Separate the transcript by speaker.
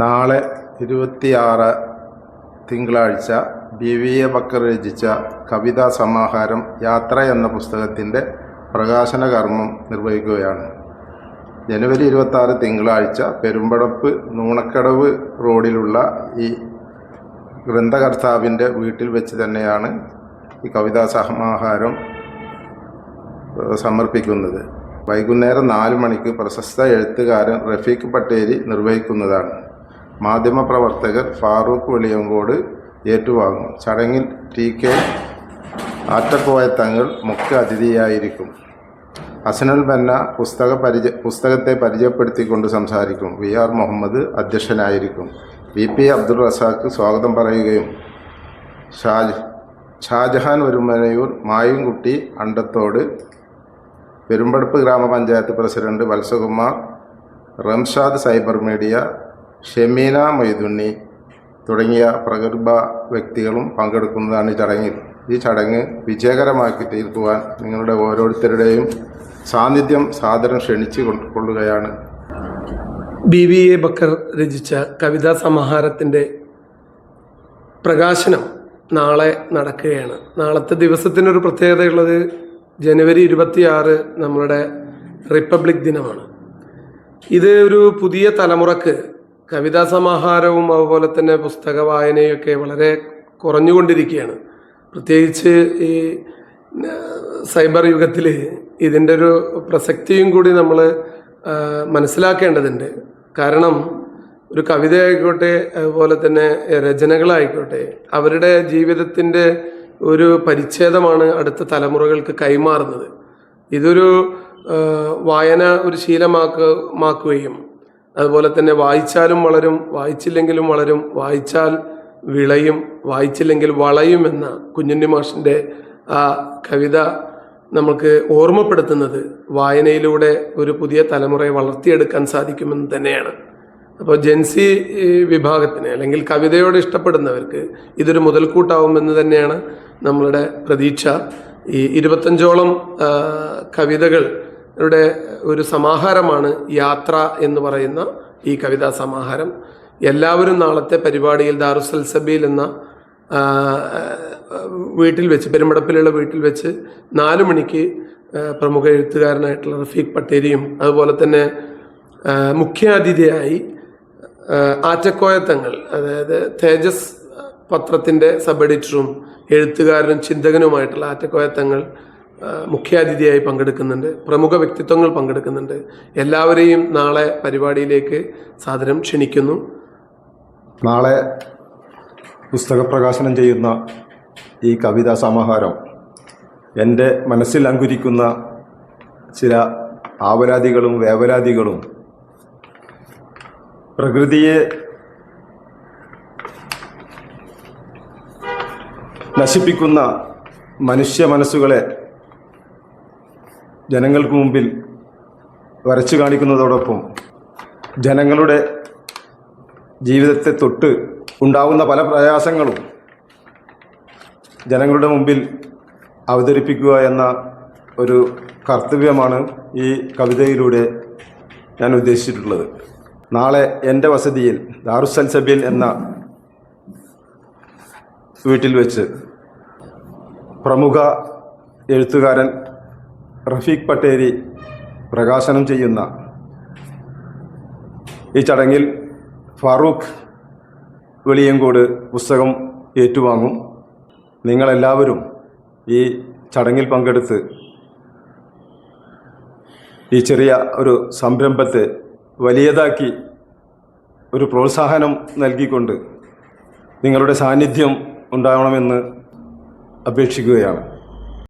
Speaker 1: നാളെ ഇരുപത്തിയാറ് തിങ്കളാഴ്ച ബി വി എ ബക്കർ രചിച്ച കവിതാ സമാഹാരം യാത്ര എന്ന പുസ്തകത്തിന്റെ പ്രകാശന കർമ്മം നിർവഹിക്കുകയാണ്. ജനുവരി ഇരുപത്താറ് തിങ്കളാഴ്ച പെരുമ്പടപ്പ് നൂണക്കടവ് റോഡിലുള്ള ഈ ഗ്രന്ഥകർത്താവിന്റെ വീട്ടിൽ വെച്ച് തന്നെയാണ് ഈ കവിതാ സമാഹാരം സമർപ്പിക്കുന്നത്. വൈകുന്നേരം നാല് മണിക്ക് പ്രശസ്ത എഴുത്തുകാരൻ റഫീഖ് പട്ടേരി നിർവഹിക്കുന്നതാണ്. മാധ്യമപ്രവർത്തകർ ഫാറൂഖ് വെളിയങ്കോട് ഏറ്റുവാങ്ങും. ചടങ്ങിൽ ടി കെ ആറ്റക്കോയ തങ്ങൾ മുഖ്യ അതിഥിയായിരിക്കും. അസനൽ ബന്ന പുസ്തക പരിചയ പുസ്തകത്തെ പരിചയപ്പെടുത്തിക്കൊണ്ട് സംസാരിക്കും. വി ആർ മുഹമ്മദ് അധ്യക്ഷനായിരിക്കും. വി പി അബ്ദുൾ റസാഖ് സ്വാഗതം പറയുകയും ഷാജ് ഷാജഹാൻ ഒരുമനയൂർ മായുംകുട്ടി അണ്ടത്തോട് പെരുമ്പടപ്പ് ഗ്രാമപഞ്ചായത്ത് president Valsakumar Ramshad cyber media Shemeena Moidunni തുടങ്ങിയ പ്രഗത്ഭ വ്യക്തികളും പങ്കെടുക്കുന്നതാണ് ഈ ചടങ്ങിൽ. ഈ ചടങ്ങ് വിജയകരമാക്കി തീർക്കുവാൻ നിങ്ങളുടെ ഓരോരുത്തരുടെയും സാന്നിധ്യം സാദരം ക്ഷണിച്ചു കൊണ്ടുകൊള്ളുകയാണ് കൊള്ളുകയാണ്.
Speaker 2: ബി വി എ ബക്കർ രചിച്ച കവിതാ സമാഹാരത്തിന്റെ പ്രകാശനം നാളെ നടക്കുകയാണ്. നാളത്തെ ദിവസത്തിനൊരു പ്രത്യേകതയുള്ളത് ജനുവരി ഇരുപത്തിയാറ് നമ്മളുടെ റിപ്പബ്ലിക് ദിനമാണ്. ഇത് ഒരു പുതിയ തലമുറയ്ക്ക് കവിതാ സമാഹാരവും അതുപോലെ തന്നെ പുസ്തക വായനയൊക്കെ വളരെ കുറഞ്ഞുകൊണ്ടിരിക്കുകയാണ്. പ്രത്യേകിച്ച് ഈ സൈബർ യുഗത്തിൽ ഇതിന്റെ ഒരു പ്രസക്തിയും കൂടി നമ്മൾ മനസ്സിലാക്കേണ്ടതുണ്ട്. കാരണം ഒരു കവിത ആയിക്കോട്ടെ അതുപോലെ തന്നെ രചനകളായിക്കോട്ടെ അവരുടെ ജീവിതത്തിന്റെ ഒരു പരിച്ഛേദമാണ് അടുത്ത തലമുറകൾക്ക് കൈമാറുന്നത്. ഇതൊരു വായന ഒരു ശീലമാക്ക മാക്കുകയും അതുപോലെ തന്നെ വായിച്ചാലും വളരും വായിച്ചില്ലെങ്കിലും വളരും വായിച്ചാൽ വിളയും വായിച്ചില്ലെങ്കിൽ വളയും എന്ന കുഞ്ഞുണ്ണി മാഷിന്റെ ആ കവിത നമുക്ക് ഓർമ്മപ്പെടുത്തുന്നത് വായനയിലൂടെ ഒരു പുതിയ തലമുറയെ വളർത്തിയെടുക്കാൻ സാധിക്കുമെന്ന് തന്നെയാണ്. അപ്പോൾ ജെൻസി വിഭാഗത്തിന് അല്ലെങ്കിൽ കവിതയോട് ഇഷ്ടപ്പെടുന്നവർക്ക് ഇതൊരു മുതൽക്കൂട്ടാവുമെന്ന് തന്നെയാണ് നമ്മളുടെ പ്രതീക്ഷ. ഈ ഇരുപത്തഞ്ചോളം ആ, കവിതകളുടെ ഒരു സമാഹാരമാണ് യാത്ര എന്ന് പറയുന്ന ഈ കവിതാ സമാഹാരം. എല്ലാവരും നാളത്തെ പരിപാടിയിൽ ദാറുസൽസബിയിൽ എന്ന വീട്ടിൽ വെച്ച് പെരുമ്പടപ്പിലുള്ള വീട്ടിൽ വെച്ച് നാല് മണിക്ക് പ്രമുഖ എഴുത്തുകാരനായിട്ടുള്ള റഫീഖ് പട്ടേരിയും അതുപോലെ തന്നെ മുഖ്യാതിഥിയായി ആറ്റക്കോയത്തങ്ങൾ അതായത് തേജസ് പത്രത്തിന്റെ സബ് എഡിറ്ററും എഴുത്തുകാരനും ചിന്തകനുമായിട്ടുള്ള ആറ്റക്കോയത്തങ്ങൾ മുഖ്യാതിഥിയായി പങ്കെടുക്കുന്നുണ്ട്. പ്രമുഖ വ്യക്തിത്വങ്ങൾ പങ്കെടുക്കുന്നുണ്ട്. എല്ലാവരെയും നാളെ പരിപാടിയിലേക്ക് സാദരം ക്ഷണിക്കുന്നു.
Speaker 1: നാളെ പുസ്തകപ്രകാശനം ചെയ്യുന്ന ഈ കവിതാ സമാഹാരം എന്റെ മനസ്സിൽ അങ്കുരിക്കുന്ന ചില ആവരാതികളും വേവലാതികളും പ്രകൃതിയെ നശിപ്പിക്കുന്ന മനുഷ്യ മനസ്സുകളെ ജനങ്ങൾക്ക് മുമ്പിൽ വരച്ചു കാണിക്കുന്നതോടൊപ്പം ജനങ്ങളുടെ ജീവിതത്തെ തൊട്ട് ഉണ്ടാകുന്ന പല പ്രയാസങ്ങളും ജനങ്ങളുടെ മുമ്പിൽ അവതരിപ്പിക്കുക എന്ന ഒരു കർത്തവ്യമാണ് ഈ കവിതയിലൂടെ ഞാൻ ഉദ്ദേശിച്ചിട്ടുള്ളത്. നാളെ എന്റെ വസതിയിൽ ദാറുസൽ എന്ന വീട്ടിൽ വെച്ച് പ്രമുഖ എഴുത്തുകാരൻ റഫീഖ് പട്ടേരി പ്രകാശനം ചെയ്യുന്ന ഈ ചടങ്ങിൽ ഫാറൂഖ് വെളിയങ്കോട് പുസ്തകം ഏറ്റുവാങ്ങും. നിങ്ങളെല്ലാവരും ഈ ചടങ്ങിൽ പങ്കെടുത്ത് ഈ ചെറിയ ഒരു സംരംഭത്തെ വലിയതാക്കി ഒരു പ്രോത്സാഹനം നൽകിക്കൊണ്ട് നിങ്ങളുടെ സാന്നിധ്യം ഉണ്ടാവണമെന്ന് അപേക്ഷിക്കുകയാണ്.